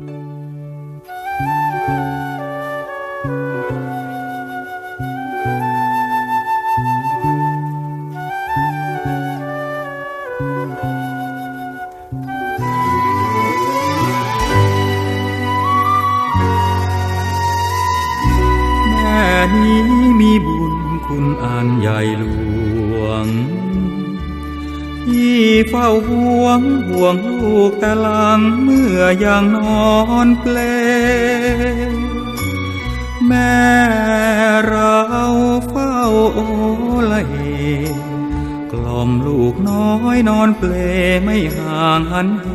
แม่นี้มีบุญคุณอันใหญ่หลวง ที่เฝ้าห่วงห่วงลูกแต่หลังเมื่อยังนอนเปล แม่เราเฝ้าโอละเอกล่อมลูกน้อยนอนเปลไม่ห่างหันเห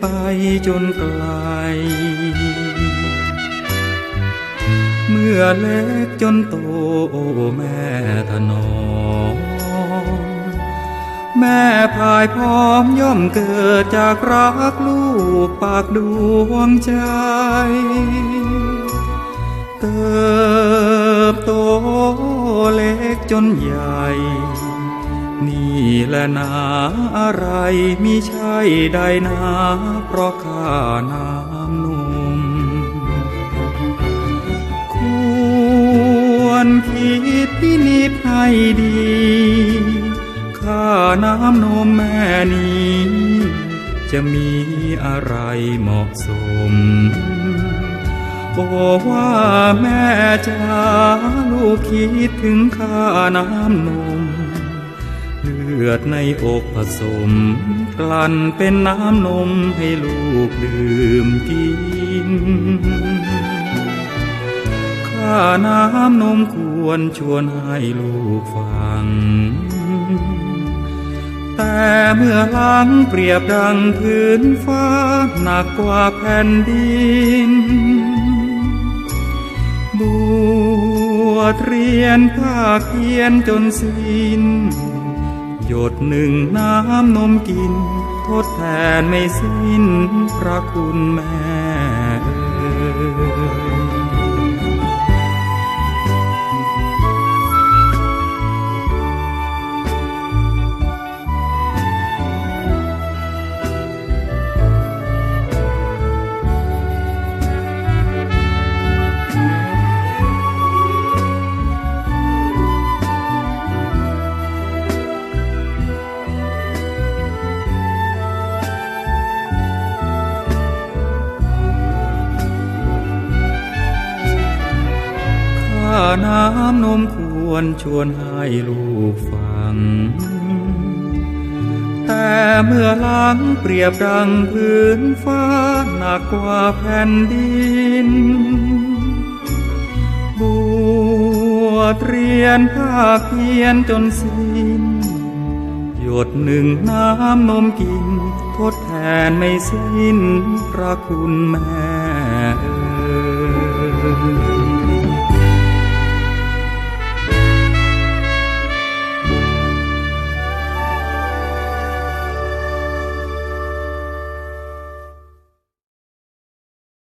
ไปจนไกล เมื่อเล็กจนโตโอแม่ถนอม แม่พายพร้อมย่อมเกิดจากรักลูกปากดวงใจ เติบโตเล็กจนใหญ่ นี่แหละนาอะไรมิใช่ใดนาเพราะข้าน้ำนมควรคิดพินิจให้ดี น้ำนมแม่นี้ จะมีอะไรเหมาะสม โอ้ว่าแม่จ้าลูกคิดถึงข้าน้ำนม เลือดในอกผสม กลั่นเป็นน้ำนมให้ลูกดื่มกินข้าน้ำนมควรชวนให้ลูกฟัง แต่เมื่อหลังเปรียบดังพื้นฟ้าหนักกว่าแผ่นดิน บัวเรียนภาคเพียนจนสิ้น หยดหนึ่งน้ำนมกิน ทดแทนไม่สิ้นพระคุณแม่ น้ำนมควรชวนให้ลูกฟัง แต่เมื่อหลังเปรียบดังพื้นฟ้าหนักกว่าแผ่นดิน บัวชเรียนภาคเพียนจนสิ้น หยดหนึ่งน้ำนมกิน ทดแทนไม่สิ้นพระคุณแม่เอ่ย